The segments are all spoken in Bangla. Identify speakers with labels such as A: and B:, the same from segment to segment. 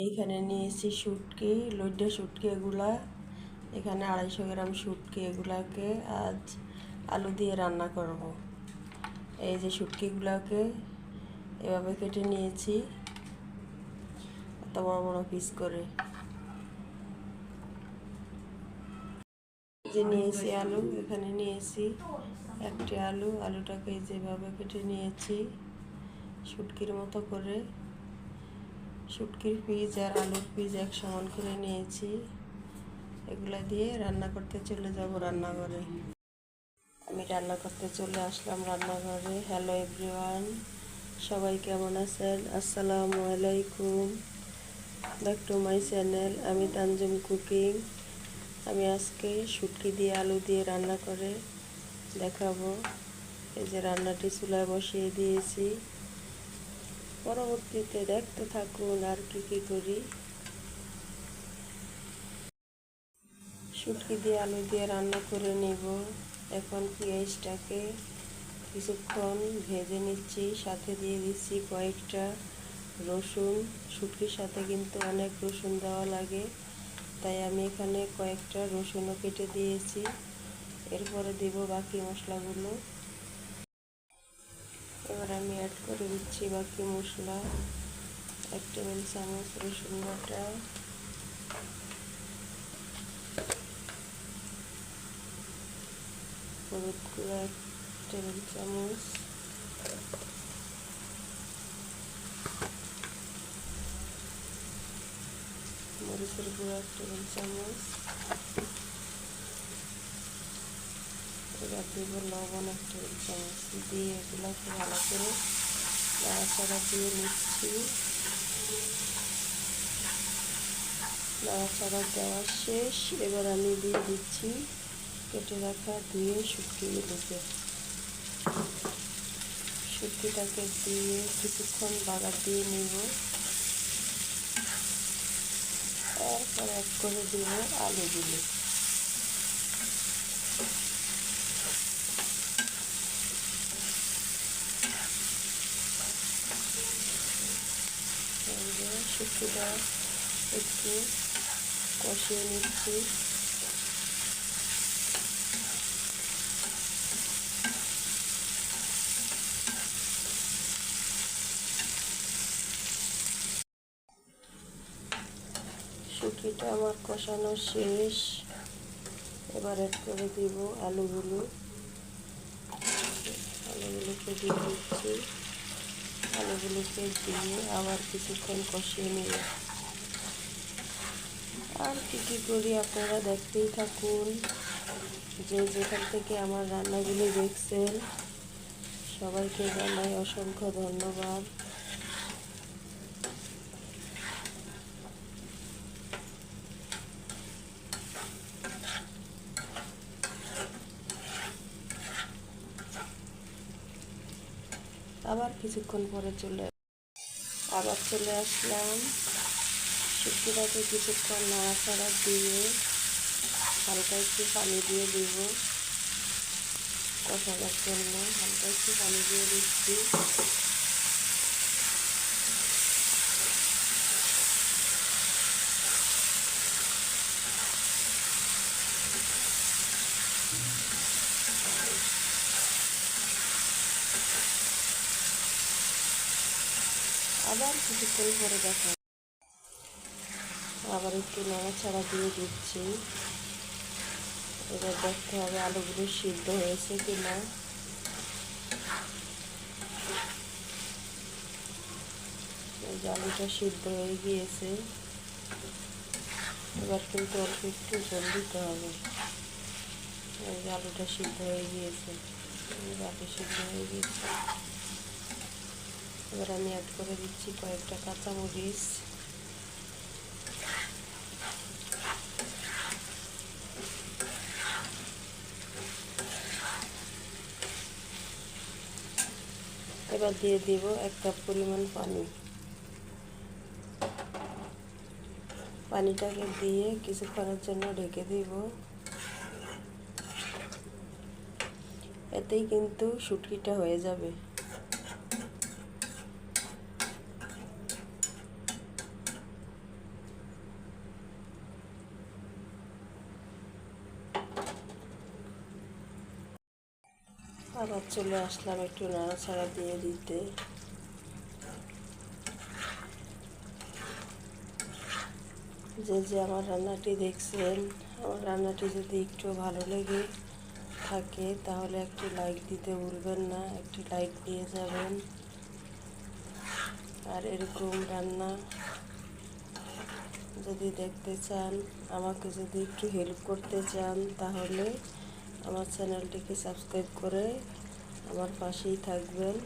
A: এইখানে নিয়েছি শুটকি লইডা শুটকি এগুলা। এখানে আড়াইশো গ্রাম শুটকি এগুলাকে আজ আলু দিয়ে রান্না করব। এই যে শুটকিগুলাকে এভাবে কেটে নিয়েছি, এত বড় বড় পিস করে। যে নিয়েছি আলু, এখানে নিয়েছি একটি আলু। আলুটাকে যেভাবে কেটে নিয়েছি, শুটকির মতো করে। শুটকির পিস আর আলুর পিস এক সমান করে নিয়েছি। এগুলো দিয়ে রান্না করতে চলে যাব রান্নাঘরে। আমি রান্না করতে চলে আসলাম রান্নাঘরে। হ্যালো এভরিওয়ান সবাই কেমন আছেন? আসসালামু আলাইকুম। ব্যাক টু মাই চ্যানেল আমি তানজুম কুকিং। আমি আজকে শুটকি দিয়ে আলু দিয়ে রান্না করে দেখাবো। এই যে রান্নাটি চুলায় বসিয়ে দিয়েছি। পরবর্তীতে দেখতে থাকুন আর কি কি করি। শুটকি দিয়ে আলু দিয়ে রান্না করে নেব। এখন পেঁয়াজটাকে কিছুক্ষণ ভেজে নিচ্ছি, সাথে দিয়ে দিচ্ছি কয়েকটা রসুন। শুটকির সাথে কিন্তু অনেক রসুন দেওয়া লাগে, তাই আমি এখানে কয়েকটা রসুনও কেটে দিয়েছি। এরপরে দিব বাকি মশলাগুলো। এবার আমি অ্যাড করে দিচ্ছি বাকি মশলা। এক টেবিল চামচ রসুন বাটা। হলুদ গুঁড়ো এক টেবিল চামচ। মরিচের গুঁড়ো এক টেবিল চামচ। এবার দিব লবণ এক টেবিল চামচ দিয়ে এগুলোকে ভালো করে নাড়াচাড়া দিয়ে নিচ্ছি। নাড়াচাড়া দেওয়া শেষ। এবার আমি দিয়ে দিচ্ছি কেটে রাখা ধুয়ে শুটকিগুলোকে শুটকিটাকে দিয়ে কিছুক্ষণ বাগার দিয়ে নিব। তারপর এক করে দিব আলুগুলো। শুটকিটা একটু কষিয়ে নিচ্ছি। শুটকিটা আমার কষানো শেষ। এবার অ্যাড করে দিব আলুগুলো। আলুগুলোকে দিয়ে দিচ্ছি। আলুগুলোকে দিয়ে আবার কিছুক্ষণ কষিয়ে নিয়ে আর কি কি করি আপনারা দেখতেই থাকুন যে যেখান থেকে আমার রান্নাগুলি দেখছেন, সবাইকে জানাই অসংখ্য ধন্যবাদ আবার কিছুক্ষণ পরে চলে আবার চলে আসলাম। শুক্তিটাকে কিছুক্ষণ নাড়াচাড়া দিয়ে হালকা একটু পানি দিয়ে দেব। কষাবার জন্য হালকা একটু পানি দিয়ে দিচ্ছি। আবার কিছুক্ষণ পরে দেখা আবার একটু নাড়াচাড়া দিয়ে দিচ্ছি। এবার দেখতে হবে আলুগুলো সিদ্ধ হয়েছে কি না আলুটা সিদ্ধ হয়ে গিয়েছে। এবার কিন্তু অল্প একটু জল দিতে হবে। আলুটা সিদ্ধ হয়ে গিয়েছে। আলু সিদ্ধ হয়ে গিয়েছে। এবার আমি অ্যাড করে দিচ্ছি কয়েকটা কাঁচামরিচ। এবার দিয়ে দিব এক কাপ পরিমাণ পানি। পানিটাকে দিয়ে কিছুক্ষণের জন্য ঢেকে দিব। এতেই কিন্তু শুটকিটা হয়ে যাবে। আবার চলে আসলাম একটু নাড়াচাড়া দিয়ে দিতে। যে যে আমার রান্নাটি দেখছেন, আমার রান্নাটি যদি একটু ভালো লেগে থাকে, তাহলে একটি লাইক দিতে ভুলবেন না, একটি লাইক দিয়ে যাবেন। আর এরকম রান্না যদি দেখতে চান, আমাকে যদি একটু হেল্প করতে চান, তাহলে আমার চ্যানেলটিকে সাবস্ক্রাইব করে আমার পাশেই থাকবেন।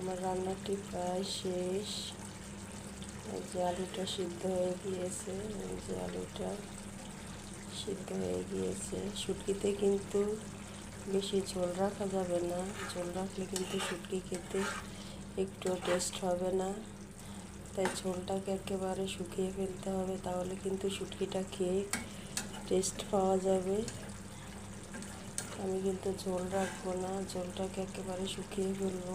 A: আমার রান্নাটি প্রায় শেষ। যে আলুটা সিদ্ধ হয়ে গিয়েছে যে আলুটা সিদ্ধ হয়ে গিয়েছে। শুটকিতে কিন্তু বেশি ঝোল রাখা যাবে না। ঝোল রাখলে কিন্তু শুটকি খেতে একটু টেস্ট হবে না। তাই ঝোলটাকে একেবারে শুকিয়ে ফেলতে হবে, তাহলে কিন্তু শুটকিটা খেয়ে টেস্ট পাওয়া যাবে। আমি কিন্তু ঝোল রাখব না, ঝোলটাকে একেবারে শুকিয়ে ফেলব।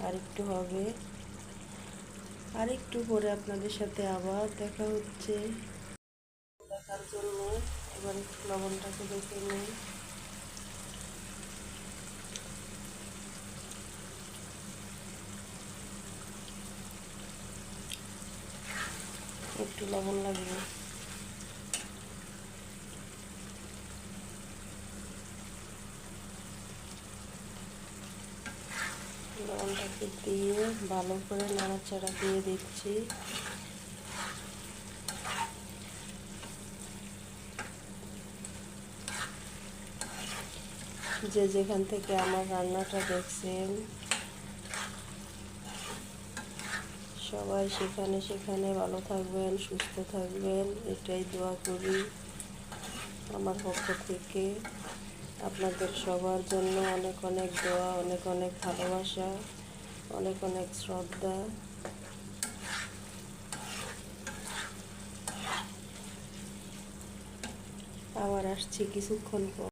A: আর একটু হবে। আর একটু পরে আপনাদের সাথে আবার দেখা হচ্ছে। দেখার জন্য এবার একটু লবণটাকে দেখে নিই। একটু লবণ লাগবে লবণটাকে দিয়ে ভালো করে নাড়াচাড়া দিয়ে দিচ্ছি। যে যেখান থেকে আমার রান্নাটা দেখছেন সবাই সেখানে সেখানে ভালো থাকবেন, সুস্থ থাকবেন, এটাই দোয়া করি আমার পক্ষ থেকে। আপনাদের সবার জন্য অনেক অনেক দোয়া, অনেক অনেক ভালোবাসা, অনেক অনেক শ্রদ্ধা। আবার আসছি কিছুক্ষণ পর।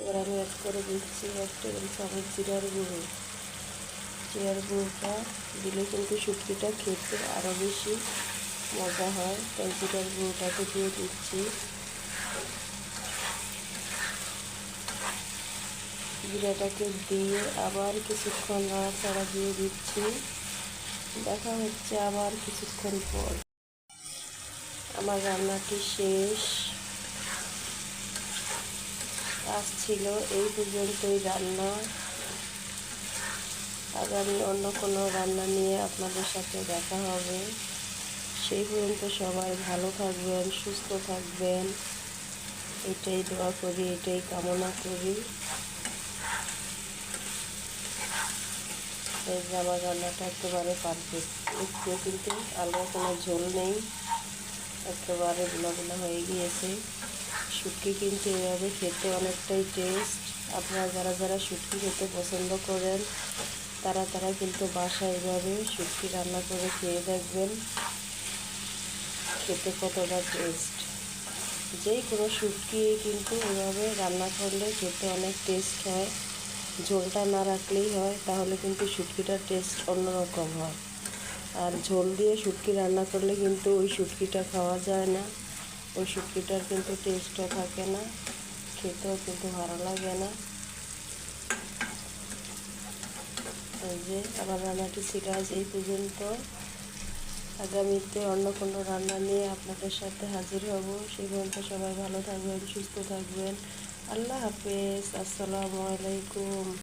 A: এবার আমি এক করে দিচ্ছি এক টেবিল চামচ জিরার গুঁড়ো। জিরার দিলে কিন্তু শুটকিটা খেতে আরও বেশি মজা হয়। তাই জিরার দিয়ে দিচ্ছি। জিরাটাকে দিয়ে আবার কিছুক্ষণ নাড়াচাড়া দিয়ে দিচ্ছি। দেখা হচ্ছে আবার কিছুক্ষণ পর। আমার রান্নাটি শেষ। আজ ছিল এই পর্যন্তই রান্না। আগামী অন্য কোনো রান্না নিয়ে আপনাদের সাথে দেখা হবে। সেই পর্যন্ত সবাই ভালো থাকবেন, সুস্থ থাকবেন। এটাই দোয়া করি, এটাই কামনা করি। এই আমার রান্নাটা একেবারে পারফেক্ট একটু কিন্তু আলাদা কোনো ঝোল নেই। একেবারে গুলা হয়ে গিয়েছে। শুটকি কিন্তু এভাবে খেতে অনেকটাই টেস্ট আপনারা যারা যারা শুটকি খেতে পছন্দ করেন তারা তারা কিন্তু বাসায় এভাবে শুটকি রান্না করে খেয়ে দেখবেন। খেতে কতটা টেস্ট যেই কোনো শুটকি কিন্তু এভাবে রান্না করলে খেতে অনেক টেস্ট হয়। ঝোলটা না রাখলেই হয়, তাহলে কিন্তু শুটকিটার টেস্ট অন্যরকম হয়। আর ঝোল দিয়ে শুটকি রান্না করলে কিন্তু ওই শুটকিটা খাওয়া যায় না। ওই শুটকিটার কিন্তু টেস্টও থাকে না, খেতেও কিন্তু ভালো লাগে না। এই যে আমার রান্নাটি ছিল আজ এই পর্যন্ত। আগামীতে অন্য কোনো রান্না নিয়ে আপনাদের সাথে হাজির হব। সেই পর্যন্ত সবাই ভালো থাকবেন, সুস্থ থাকবেন। আল্লাহ হাফেজ, আসসালামু আলাইকুম।